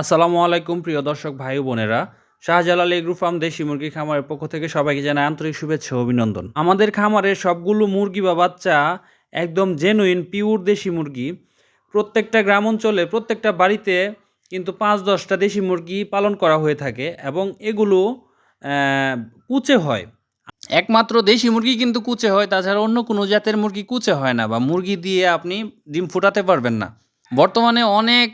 আসসালামু আলাইকুম, প্রিয় দর্শক ভাই বোনেরা। শাহজালাল এগ্রু ফার্ম দেশি মুরগি খামারের পক্ষ থেকে সবাইকে জানাই আন্তরিক শুভেচ্ছা অভিনন্দন। আমাদের খামারে সবগুলো মুরগি বা বাচ্চা একদম জেনুইন পিওর দেশি মুরগি। প্রত্যেকটা গ্রাম অঞ্চলে, প্রত্যেকটা বাড়িতে কিন্তু পাঁচ দশটা দেশি মুরগি পালন করা হয়ে থাকে এবং এগুলো কুচে হয়। একমাত্র দেশি মুরগি কিন্তু কুচে হয়, তাছাড়া অন্য কোনো জাতের মুরগি কুচে হয় না বা মুরগি দিয়ে আপনি ডিম ফুটাতে পারবেন না। বর্তমানে অনেক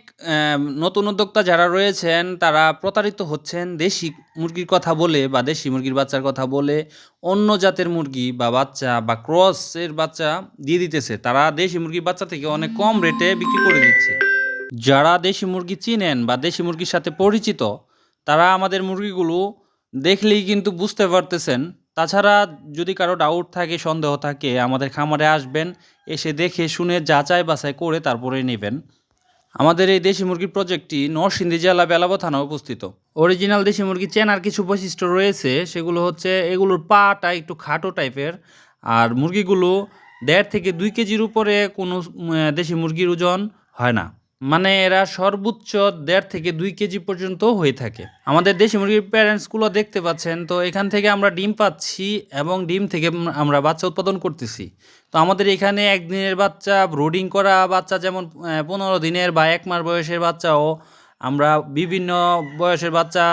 নতুন উদ্যোক্তা যারা রয়েছেন, তারা প্রতারিত হচ্ছেন দেশি মুরগির কথা বলে বা দেশি মুরগির বাচ্চার কথা বলে, অন্য জাতের মুরগি বা বাচ্চা বা ক্রসের বাচ্চা দিয়ে দিতেছে। তারা দেশি মুরগির বাচ্চা থেকে অনেক কম রেটে বিক্রি করে দিচ্ছে। যারা দেশি মুরগি চিনেন বা দেশি মুরগির সাথে পরিচিত, তারা আমাদের মুরগিগুলো দেখলেই কিন্তু বুঝতে পারতেছেন তাছাড়া যদি কারও ডাউট থাকে, সন্দেহ থাকে, আমাদের খামারে আসবেন, এসে দেখে শুনে যাচাই বাছাই করে তারপরে নেবেন। আমাদের এই দেশি মুরগির প্রজেক্টটি নরসিংদী জেলা বেলাবো থানায় উপস্থিত অরিজিনাল দেশি মুরগি চেনার কিছু বৈশিষ্ট্য রয়েছে, সেগুলো হচ্ছে এগুলোর পাটা একটু খাটো টাইপের, আর মুরগিগুলো দেড় থেকে দুই কেজির উপরে কোনো দেশি মুরগির ওজন হয় না। মানে এরা সর্বোচ্চ দেড় থেকে দুই কেজি পর্যন্ত হয়ে থাকে। আমাদের দেশি মুরগির প্যারেন্টসগুলো দেখতে পাচ্ছেন, তো এখান থেকে আমরা ডিম পাচ্ছি এবং ডিম থেকে আমরা বাচ্চা উৎপাদন করতেছি। তো আমাদের এখানে একদিনের বাচ্চা ব্রোডিং করা বাচ্চা যেমন পনেরো দিনের বা এক মাস বয়সের বাচ্চাও আমরা বিভিন্ন বয়সের বাচ্চা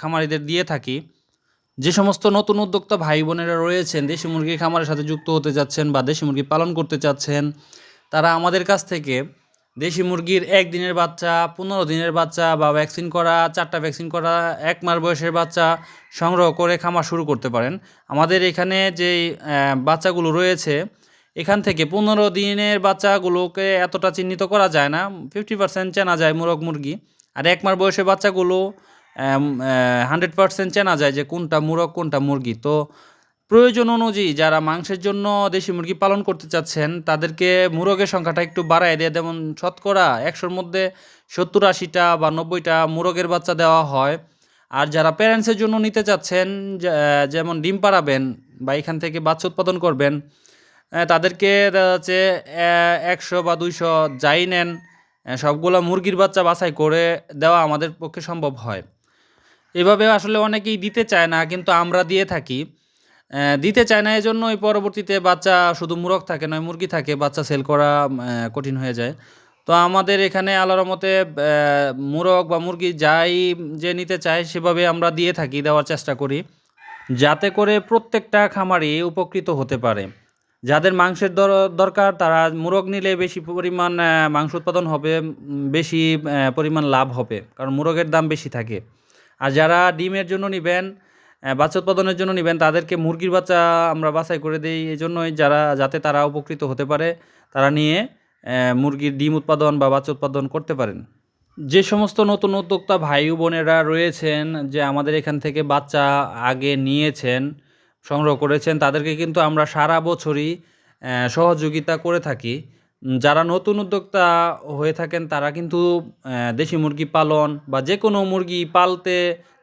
খামারিদের দিয়ে থাকি। যে সমস্ত নতুন উদ্যোক্তা ভাই বোনেরা রয়েছেন, দেশি মুরগি খামারের সাথে যুক্ত হতে যাচ্ছেন বা দেশি মুরগি পালন করতে চাচ্ছেন, তারা আমাদের কাছ থেকে দেশি মুরগির একদিনের বাচ্চা, পনেরো দিনের বাচ্চা বা ভ্যাকসিন করা, চারটা ভ্যাকসিন করা, এক মাস বয়সের বাচ্চা সংগ্রহ করে খামার শুরু করতে পারেন। আমাদের এখানে যে বাচ্চাগুলো রয়েছে, এখান থেকে পনেরো দিনের বাচ্চাগুলোকে এতটা চিহ্নিত করা যায় না ফিফটি পার্সেন্ট চেনা যায় মুরগ মুরগি। আর এক মাস বয়সের বাচ্চাগুলো হান্ড্রেড পার্সেন্ট চেনা যায় যে কোনটা মুরগ, কোনটা মুরগি। তো প্রয়োজন অনুযায়ী যারা মাংসের জন্য দেশি মুরগি পালন করতে চাচ্ছেন, তাদেরকে মুরগের সংখ্যাটা একটু বাড়ায় দেয়। যেমন শতকরা একশোর মধ্যে সত্তর আশিটা বা নব্বইটা মুরগের বাচ্চা দেওয়া হয়। আর যারা প্যারেন্টসের জন্য নিতে চাচ্ছেন যেমন ডিম পাড়াবেন বা এখান থেকে বাচ্চা উৎপাদন করবেন তাদেরকে যাচ্ছে একশো বা দুইশো যাই নেন সবগুলো মুরগির বাচ্চা বাছাই করে দেওয়া আমাদের পক্ষে সম্ভব হয়। এভাবে আসলে অনেকেই দিতে চায় না, কিন্তু আমরা দিয়ে থাকি। দিতে চায় না এই জন্যই পরবর্তীতে বাচ্চা শুধু মুরগ থাকে নয়, মুরগি থাকে, বাচ্চা সেল করা কঠিন হয়ে যায়। তো আমাদের এখানে আল্লাহর মতে মুরগ বা মুরগি যাই যে নিতে চায়, সেভাবে আমরা দিয়ে থাকি, দেওয়ার চেষ্টা করি। যাতে করে প্রত্যেকটা খামারি উপকৃত হতে পারে। যাদের মাংসের দরকার, তারা মুরগ নিলে বেশি পরিমাণ মাংস উৎপাদন হবে বেশি পরিমাণ লাভ হবে, কারণ মুরগের দাম বেশি থাকে। আর যারা ডিমের জন্য নেবেন বাচ্চা উৎপাদনের জন্য নেবেন। তাদেরকে মুরগির বাচ্চা আমরা বাছাই করে দিই। এই জন্যই যারা, যাতে তারা উপকৃত হতে পারে, তারা নিয়ে মুরগির ডিম উৎপাদন বা বাচ্চা উৎপাদন করতে পারেন। যে সমস্ত নতুন উদ্যোক্তা ভাই বোনেরা রয়েছেন, যে আমাদের এখান থেকে বাচ্চা আগে নিয়েছেন, সংগ্রহ করেছেন, তাদেরকে কিন্তু আমরা সারা বছরই সহযোগিতা করে থাকি। যারা নতুন উদ্যোক্তা হয়ে থাকেন, তারা কিন্তু দেশি মুরগি পালন বা যে কোনো মুরগি পালতে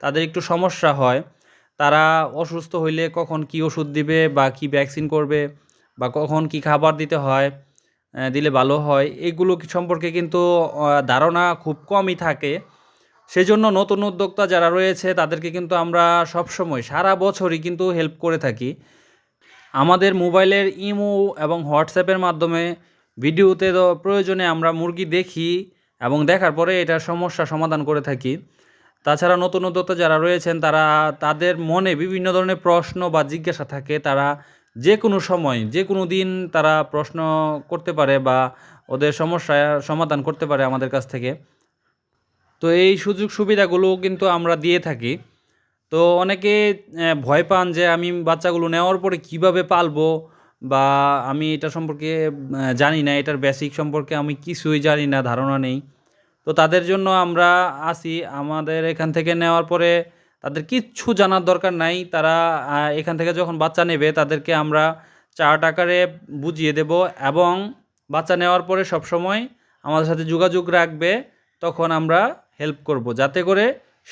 তাদের একটু সমস্যা হয়। তারা অসুস্থ হইলে কখন কি ওষুধ দিবে বা কি ভ্যাকসিন করবে বা কখন কি খাবার দিতে হয় দিলে ভালো হয়, এগুলো সম্পর্কে কিন্তু ধারণা খুব কমই থাকে। সেজন্য নতুন উদ্যোক্তা যারা রয়েছে, তাদেরকে কিন্তু আমরা সবসময়, সারা বছরই কিন্তু হেল্প করে থাকি। আমাদের মোবাইলের ইমো এবং হোয়াটসঅ্যাপের মাধ্যমে ভিডিওতে প্রয়োজনে আমরা মুরগি দেখি এবং দেখার পরে এটা সমস্যা সমাধান করে থাকি। তাছাড়া নতুন উদ্যোক্তা যারা রয়েছেন, তারা তাদের মনে বিভিন্ন ধরনের প্রশ্ন বা জিজ্ঞাসা থাকে। তারা যে কোনো সময় যে কোনো দিন তারা প্রশ্ন করতে পারে বা ওদের সমস্যা সমাধান করতে পারে আমাদের কাছ থেকে। তো এই সুযোগ সুবিধাগুলো কিন্তু আমরা দিয়ে থাকি। তো অনেকে ভয় পান যে আমি বাচ্চাগুলো নেওয়ার পরে কীভাবে পালবো বা আমি এটা সম্পর্কে জানি না। এটার বেসিক সম্পর্কে আমি কিছুই জানি না, ধারণা নেই। তো তাদের জন্য আমরা আসি। আমাদের এখান থেকে নেওয়ার পরে তাদের কিচ্ছু জানার দরকার নাই। তারা এখান থেকে যখন বাচ্চা নেবে, তাদেরকে আমরা চার্ট আকারে বুঝিয়ে দেব এবং বাচ্চা নেওয়ার পরে সবসময় আমাদের সাথে যোগাযোগ রাখবে, তখন আমরা হেল্প করব। যাতে করে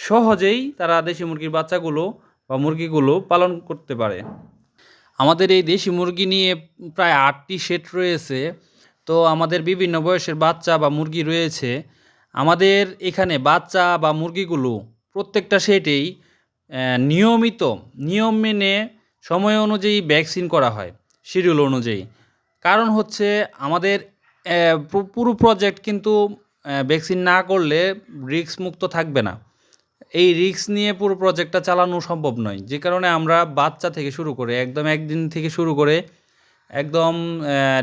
সহজেই তারা দেশি মুরগির বাচ্চাগুলো বা মুরগিগুলো পালন করতে পারে। আমাদের এই দেশি মুরগি নিয়ে প্রায় আটটি সেট রয়েছে। তো আমাদের বিভিন্ন বয়সের বাচ্চা বা মুরগি রয়েছে। আমাদের এখানে বাচ্চা বা মুরগিগুলো প্রত্যেকটা সেটেই নিয়মিত, নিয়ম মেনে সময় অনুযায়ী ভ্যাকসিন করা হয় শিডিউল অনুযায়ী। কারণ হচ্ছে আমাদের পুরো প্রজেক্ট কিন্তু ভ্যাকসিন না করলে রিস্ক মুক্ত থাকবে না। এই রিস্ক নিয়ে পুরো প্রজেক্টটা চালানো সম্ভব নয়। যে কারণে আমরা বাচ্চা থেকে শুরু করে, একদম একদিন থেকে শুরু করে, একদম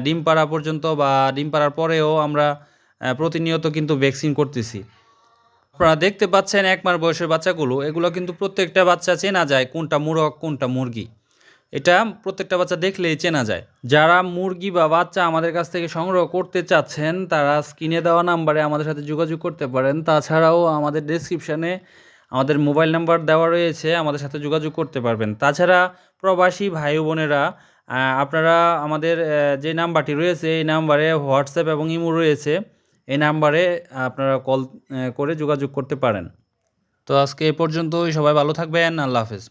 ডিম পাড়া পর্যন্ত বা ডিম পাড়ার পরেও আমরা প্রতিনিয়ত কিন্তু ভ্যাকসিন করতেছি। আপনারা দেখতে পাচ্ছেন এক মাস বয়সের বাচ্চাগুলো, এগুলো কিন্তু প্রত্যেকটা বাচ্চা চেনা যায় কোনটা মুরগ, কোনটা মুরগি। এটা প্রত্যেকটা বাচ্চা দেখলেই চেনা যায়। যারা মুরগি বা বাচ্চা আমাদের কাছ থেকে সংগ্রহ করতে চাচ্ছেন, তারা স্ক্রিনে দেওয়া নাম্বারে আমাদের সাথে যোগাযোগ করতে পারেন। তাছাড়াও আমাদের ডেসক্রিপশানে আমাদের মোবাইল নাম্বার দেওয়া রয়েছে, আমাদের সাথে যোগাযোগ করতে পারবেন। তাছাড়া প্রবাসী ভাই বোনেরা আপনারা আমাদের যে নাম্বারটি রয়েছে, এই নাম্বারে হোয়াটসঅ্যাপ এবং ইমো রয়েছে। এই নাম্বারে আপনারা কল করে যোগাযোগ করতে পারেন। তো আজকে এ পর্যন্তই, সবাই ভালো থাকবেন, আল্লাহ হাফেজ।